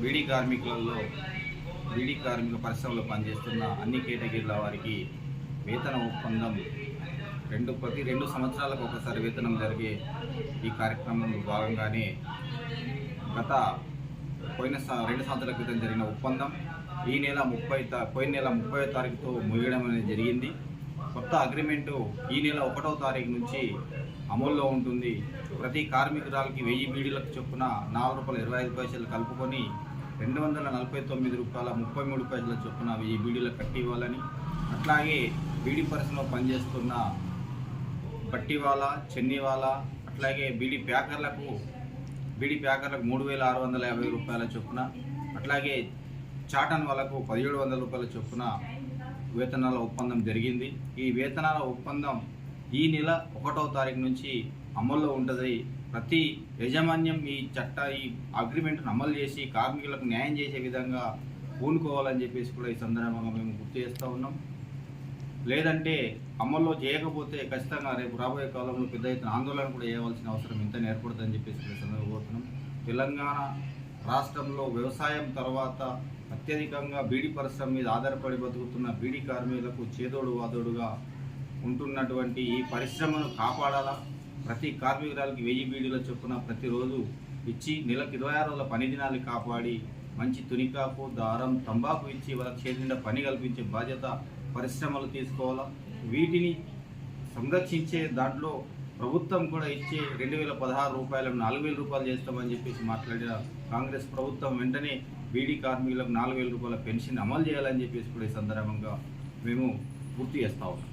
బీడీ కార్మికులలో బీడీ కార్మిక పరిశ్రమలో పనిచేస్తున్న అన్ని కేటగిరీల వారికి వేతన ఒప్పందం రెండు ప్రతి రెండు సంవత్సరాలకు ఒకసారి వేతనం జరిగే ఈ కార్యక్రమంలో భాగంగానే గత పోయిన స- రెండు సంవత్సరాల క్రితం జరిగిన ఒప్పందం ఈ నెల ముప్పై పోయిన నెల ముప్పై తారీఖుతో ముగియడం అనేది జరిగింది. కొత్త అగ్రిమెంటు ఈ నెల ఒకటో తారీఖు నుంచి అమల్లో ఉంటుంది. ప్రతి కార్మికురాలకి వెయ్యి బీడీలకు చొప్పున నాలుగు రూపాయల ఇరవై ఐదు పైసలు కలుపుకొని రెండు వందల నలభై తొమ్మిది రూపాయల ముప్పై మూడు పైసల చొప్పున వెయ్యి బీడీలకు కట్టి ఇవ్వాలని అట్లాగే బీడీ పరిశ్రమలో పనిచేస్తున్న పట్టివాల చెన్నివాల అట్లాగే బీడీ ప్యాకర్లకు బీడీ ప్యాకర్లకు మూడు వేల ఆరు వందల యాభై రూపాయల చొప్పున అట్లాగే చాటన్ వాళ్ళకు పదిహేడు వందల రూపాయల చొప్పున వేతనాల ఒప్పందం జరిగింది. ఈ వేతనాల ఒప్పందం ఈ నెల ఒకటో తారీఖు నుంచి అమల్లో ఉంటుంది. ప్రతి యాజమాన్యం ఈ చట్ట ఈ అగ్రిమెంట్ను అమలు చేసి కార్మికులకు న్యాయం చేసే విధంగా పూనుకోవాలని చెప్పేసి కూడా ఈ సందర్భంగా మేము గుర్తు చేస్తూ ఉన్నాం. లేదంటే అమల్లో చేయకపోతే ఖచ్చితంగా రేపు రాబోయే కాలంలో పెద్ద ఎత్తున ఆందోళన కూడా చేయవలసిన అవసరం ఇంత ఏర్పడుతుందని చెప్పేసి కూడా సందర్భపోతున్నాం తెలంగాణ రాష్ట్రంలో వ్యవసాయం తర్వాత అత్యధికంగా బీడీ పరిశ్రమ మీద ఆధారపడి బతుకుతున్న బీడీ కార్మికులకు చేదోడు వాదోడుగా ఉంటున్నటువంటి ఈ పరిశ్రమను కాపాడాలా? ప్రతి కార్మికురాలకి వెయ్యి బీడీల చొప్పున ప్రతిరోజు ఇచ్చి నెలకు ఇరవై ఆరు రోజుల పని దినాలు కాపాడి మంచి తునికాకు దారం తంబాకు ఇచ్చి వాళ్ళకి చేతినిండా పని కల్పించే బాధ్యత పరిశ్రమలు తీసుకోవాలా? వీటిని సంరక్షించే దాంట్లో ప్రభుత్వం కూడా ఇచ్చే రెండు వేల పదహారు రూపాయలకు నాలుగు వేల రూపాయలు చేస్తామని చెప్పేసి మాట్లాడిన కాంగ్రెస్ ప్రభుత్వం వెంటనే బీడీ కార్మికులకు నాలుగు వేల రూపాయల పెన్షన్ అమలు చేయాలని చెప్పేసి కూడా ఈ సందర్భంగా మేము గుర్తు చేస్తా ఉన్నాం.